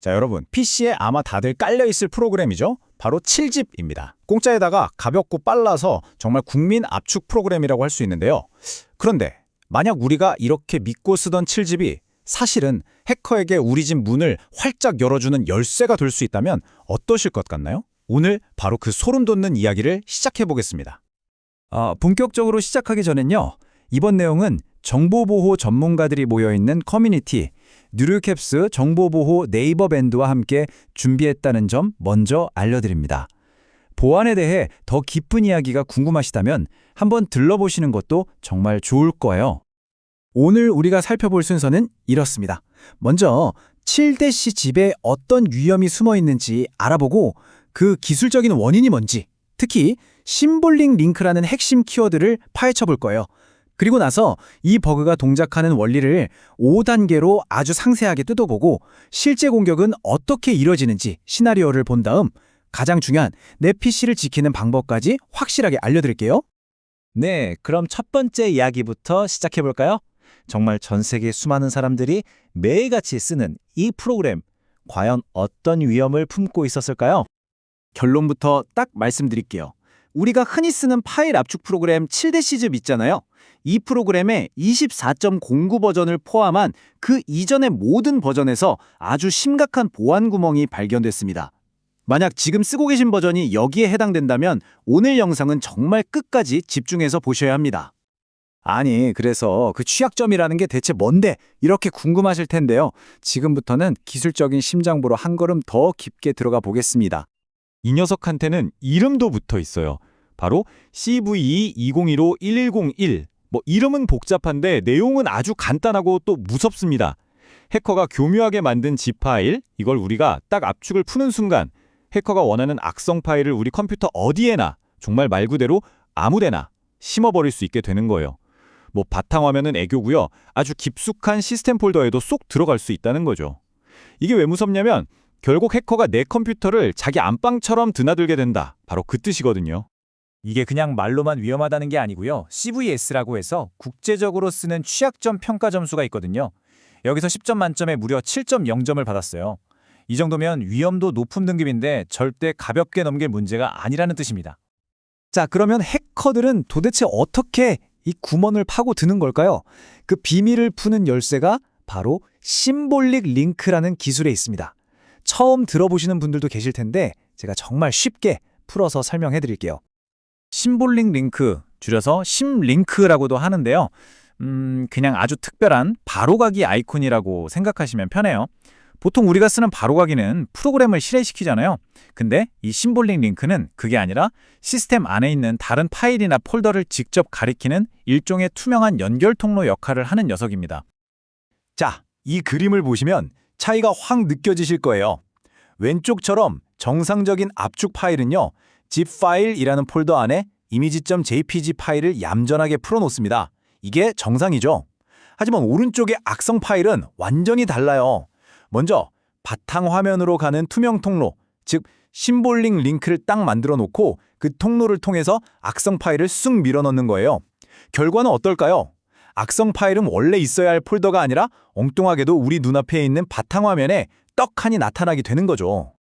자, 여러분, PC에 아마 다들 깔려있을 프로그램이죠? 바로 7집입니다. 공짜에다가 가볍고 빨라서 정말 국민 압축 프로그램이라고 할 수 있는데요. 그런데 만약 우리가 이렇게 믿고 쓰던 7집이 사실은 해커에게 우리 집 문을 활짝 열어주는 열쇠가 될 수 있다면 어떠실 것 같나요? 오늘 바로 그 소름 돋는 이야기를 시작해 보겠습니다. 아, 본격적으로 시작하기 전엔요. 이번 내용은 정보보호 전문가들이 모여있는 커뮤니티 뉴르캡스 정보보호 네이버 밴드와 함께 준비했다는 점 먼저 알려드립니다. 보안에 대해 더 깊은 이야기가 궁금하시다면 한번 들러보시는 것도 정말 좋을 거예요. 오늘 우리가 살펴볼 순서는 이렇습니다. 먼저 7대시 집에 어떤 위험이 숨어 있는지 알아보고 그 기술적인 원인이 뭔지, 특히 심볼링 링크라는 핵심 키워드를 파헤쳐 볼 거예요. 그리고 나서 이 버그가 동작하는 원리를 5단계로 아주 상세하게 뜯어보고 실제 공격은 어떻게 이뤄지는지 시나리오를 본 다음 가장 중요한 내 PC를 지키는 방법까지 확실하게 알려드릴게요. 네, 그럼 첫 번째 이야기부터 시작해 볼까요? 정말 전 세계 수많은 사람들이 매일같이 쓰는 이 프로그램, 과연 어떤 위험을 품고 있었을까요? 결론부터 딱 말씀드릴게요. 우리가 흔히 쓰는 파일 압축 프로그램 7대시즈 있잖아요. 이 프로그램의 24.09 버전을 포함한 그 이전의 모든 버전에서 아주 심각한 보안 구멍이 발견됐습니다. 만약 지금 쓰고 계신 버전이 여기에 해당된다면 오늘 영상은 정말 끝까지 집중해서 보셔야 합니다. 아니, 그래서 그 취약점이라는 게 대체 뭔데? 이렇게 궁금하실 텐데요. 지금부터는 기술적인 심장부로 한 걸음 더 깊게 들어가 보겠습니다. 이 녀석한테는 이름도 붙어 있어요. 바로 CV2015-1101. 뭐 이름은 복잡한데 내용은 아주 간단하고 또 무섭습니다. 해커가 교묘하게 만든 집 파일, 이걸 우리가 딱 압축을 푸는 순간 해커가 원하는 악성 파일을 우리 컴퓨터 어디에나 정말 말 그대로 아무데나 심어버릴 수 있게 되는 거예요. 뭐 바탕화면은 애교고요. 아주 깊숙한 시스템 폴더에도 쏙 들어갈 수 있다는 거죠. 이게 왜 무섭냐면 결국 해커가 내 컴퓨터를 자기 안방처럼 드나들게 된다. 바로 그 뜻이거든요. 이게 그냥 말로만 위험하다는 게 아니고요. CVS라고 해서 국제적으로 쓰는 취약점 평가 점수가 있거든요. 여기서 10점 만점에 무려 7.0점을 받았어요. 이 정도면 위험도 높은 등급인데 절대 가볍게 넘길 문제가 아니라는 뜻입니다. 자, 그러면 해커들은 도대체 어떻게 이 구멍을 파고 드는 걸까요? 그 비밀을 푸는 열쇠가 바로 심볼릭 링크라는 기술에 있습니다. 처음 들어보시는 분들도 계실 텐데 제가 정말 쉽게 풀어서 설명해 드릴게요. 심볼링 링크, 줄여서 심링크라고도 하는데요. 음, 그냥 아주 특별한 바로가기 아이콘이라고 생각하시면 편해요. 보통 우리가 쓰는 바로가기는 프로그램을 실행시키잖아요. 근데 이 심볼링 링크는 그게 아니라 시스템 안에 있는 다른 파일이나 폴더를 직접 가리키는 일종의 투명한 연결 통로 역할을 하는 녀석입니다. 자, 이 그림을 보시면 차이가 확 느껴지실 거예요. 왼쪽처럼 정상적인 압축 파일은요. Zip 파일이라는 폴더 안에 이미지.jpg 파일을 얌전하게 풀어놓습니다. 이게 정상이죠. 하지만 오른쪽의 악성 파일은 완전히 달라요. 먼저 바탕 화면으로 가는 투명 통로, 즉 심볼링 링크를 딱 만들어 놓고 그 통로를 통해서 악성 파일을 쑥 밀어넣는 거예요. 결과는 어떨까요? 악성 파일은 원래 있어야 할 폴더가 아니라 엉뚱하게도 우리 눈앞에 있는 바탕 화면에 떡하니 나타나게 되는 거죠.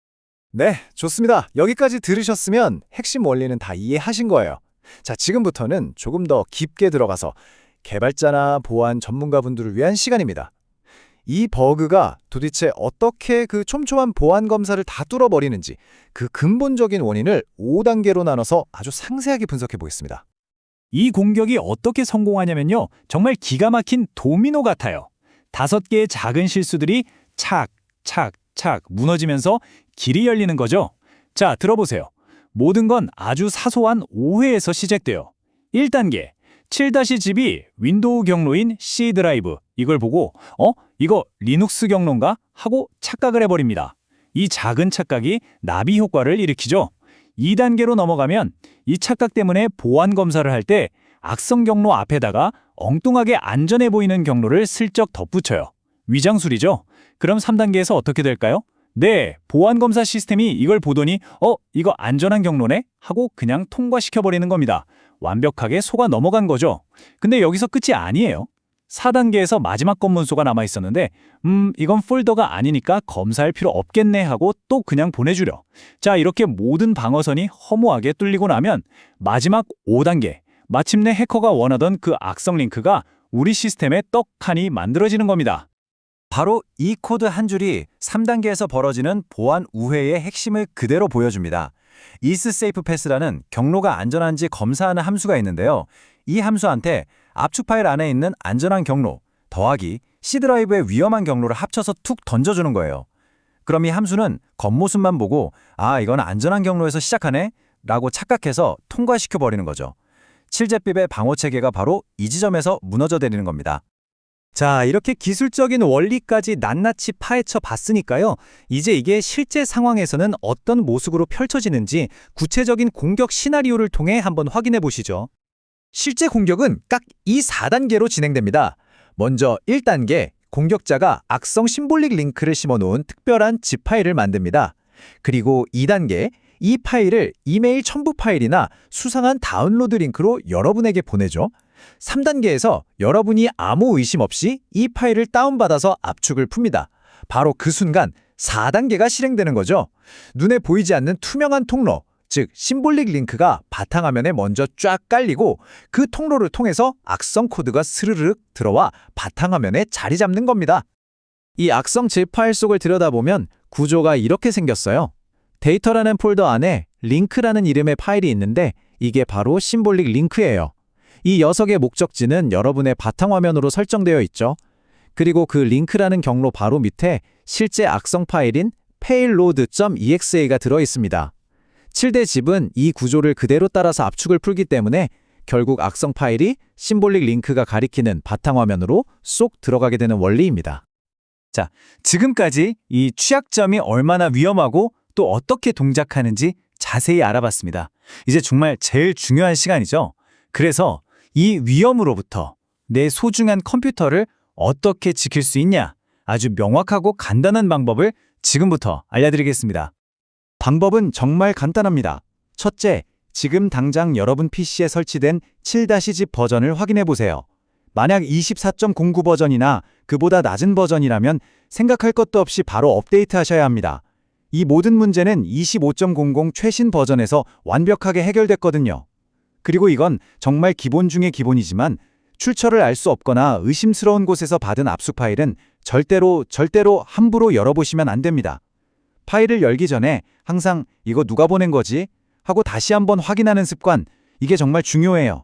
네, 좋습니다. 여기까지 들으셨으면 핵심 원리는 다 이해하신 거예요. 자, 지금부터는 조금 더 깊게 들어가서 개발자나 보안 전문가분들을 위한 시간입니다. 이 버그가 도대체 어떻게 그 촘촘한 보안 검사를 다 뚫어버리는지 그 근본적인 원인을 5단계로 나눠서 아주 상세하게 분석해 보겠습니다. 이 공격이 어떻게 성공하냐면요. 정말 기가 막힌 도미노 같아요. 다섯 개의 작은 실수들이 착, 착, 착 무너지면서 길이 열리는 거죠. 자, 들어보세요. 모든 건 아주 사소한 오해에서 시작돼요. 1단계. 7-집이 윈도우 경로인 C 드라이브 이걸 보고 어? 이거 리눅스 경로인가? 하고 착각을 해버립니다. 이 작은 착각이 나비 효과를 일으키죠. 2단계로 넘어가면 이 착각 때문에 보안 검사를 할 때 악성 경로 앞에다가 엉뚱하게 안전해 보이는 경로를 슬쩍 덧붙여요. 위장술이죠. 그럼 3단계에서 어떻게 될까요? 네, 보안 검사 시스템이 이걸 보더니 어, 이거 안전한 경로네? 하고 그냥 통과시켜 버리는 겁니다. 완벽하게 속아 넘어간 거죠. 근데 여기서 끝이 아니에요. 4단계에서 마지막 검문소가 남아 있었는데 음, 이건 폴더가 아니니까 검사할 필요 없겠네 하고 또 그냥 보내주려. 자, 이렇게 모든 방어선이 허무하게 뚫리고 나면 마지막 5단계, 마침내 해커가 원하던 그 악성 링크가 우리 시스템에 떡하니 만들어지는 겁니다. 바로 이 코드 한 줄이 3단계에서 벌어지는 보안 우회의 핵심을 그대로 보여줍니다. isSafe Pass라는 경로가 안전한지 검사하는 함수가 있는데요. 이 함수한테 압축 파일 안에 있는 안전한 경로 더하기 C 드라이브의 위험한 경로를 합쳐서 툭 던져주는 거예요. 그럼 이 함수는 겉모습만 보고 아 이건 안전한 경로에서 시작하네 라고 착각해서 통과시켜 버리는 거죠. 7제핍의 방어 체계가 바로 이 지점에서 무너져 내리는 겁니다. 자, 이렇게 기술적인 원리까지 낱낱이 파헤쳐 봤으니까요. 이제 이게 실제 상황에서는 어떤 모습으로 펼쳐지는지 구체적인 공격 시나리오를 통해 한번 확인해 보시죠. 실제 공격은 각 이 4단계로 진행됩니다. 먼저 1단계, 공격자가 악성 심볼릭 링크를 심어놓은 특별한 zip 파일을 만듭니다. 그리고 2단계, 이 파일을 이메일 첨부 파일이나 수상한 다운로드 링크로 여러분에게 보내죠. 3단계에서 여러분이 아무 의심 없이 이 파일을 다운받아서 압축을 풉니다. 바로 그 순간 4단계가 실행되는 거죠. 눈에 보이지 않는 투명한 통로, 즉 심볼릭 링크가 바탕화면에 먼저 쫙 깔리고 그 통로를 통해서 악성 코드가 스르륵 들어와 바탕화면에 자리 잡는 겁니다. 이 악성 zip 파일 속을 들여다보면 구조가 이렇게 생겼어요. 데이터라는 폴더 안에 링크라는 이름의 파일이 있는데 이게 바로 심볼릭 링크예요. 이 녀석의 목적지는 여러분의 바탕화면으로 설정되어 있죠. 그리고 그 링크라는 경로 바로 밑에 실제 악성 파일인 payload.exe가 들어 있습니다. 7대 집은 이 구조를 그대로 따라서 압축을 풀기 때문에 결국 악성 파일이 심볼릭 링크가 가리키는 바탕화면으로 쏙 들어가게 되는 원리입니다. 자, 지금까지 이 취약점이 얼마나 위험하고 또 어떻게 동작하는지 자세히 알아봤습니다. 이제 정말 제일 중요한 시간이죠. 그래서 이 위험으로부터 내 소중한 컴퓨터를 어떻게 지킬 수 있냐? 아주 명확하고 간단한 방법을 지금부터 알려드리겠습니다. 방법은 정말 간단합니다. 첫째, 지금 당장 여러분 PC에 설치된 7-10 버전을 확인해 보세요. 만약 24.09 버전이나 그보다 낮은 버전이라면 생각할 것도 없이 바로 업데이트 하셔야 합니다. 이 모든 문제는 25.00 최신 버전에서 완벽하게 해결됐거든요. 그리고 이건 정말 기본 중의 기본이지만 출처를 알 수 없거나 의심스러운 곳에서 받은 압축 파일은 절대로 절대로 함부로 열어보시면 안 됩니다. 파일을 열기 전에 항상 이거 누가 보낸 거지? 하고 다시 한번 확인하는 습관, 이게 정말 중요해요.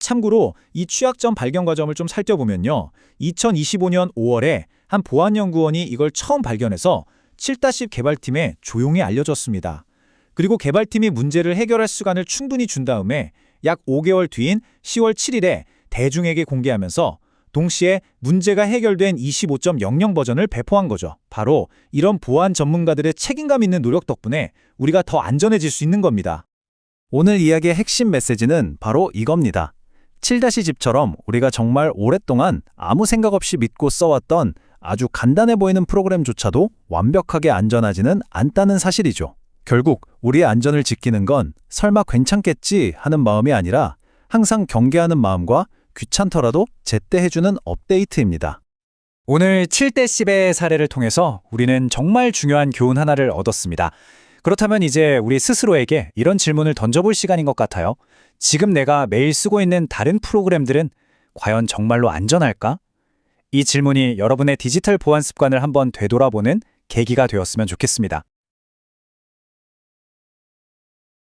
참고로 이 취약점 발견 과정을 좀 살펴보면요. 2025년 5월에 한 보안연구원이 이걸 처음 발견해서 7-10 개발팀에 조용히 알려줬습니다. 그리고 개발팀이 문제를 해결할 시간을 충분히 준 다음에 약 5개월 뒤인 10월 7일에 대중에게 공개하면서 동시에 문제가 해결된 25.00 버전을 배포한 거죠. 바로 이런 보안 전문가들의 책임감 있는 노력 덕분에 우리가 더 안전해질 수 있는 겁니다. 오늘 이야기의 핵심 메시지는 바로 이겁니다. 7-10처럼 우리가 정말 오랫동안 아무 생각 없이 믿고 써왔던 아주 간단해 보이는 프로그램조차도 완벽하게 안전하지는 않다는 사실이죠. 결국 우리의 안전을 지키는 건 설마 괜찮겠지 하는 마음이 아니라 항상 경계하는 마음과 귀찮더라도 제때 해주는 업데이트입니다. 오늘 7대 10의 사례를 통해서 우리는 정말 중요한 교훈 하나를 얻었습니다. 그렇다면 이제 우리 스스로에게 이런 질문을 던져볼 시간인 것 같아요. 지금 내가 매일 쓰고 있는 다른 프로그램들은 과연 정말로 안전할까? 이 질문이 여러분의 디지털 보안 습관을 한번 되돌아보는 계기가 되었으면 좋겠습니다.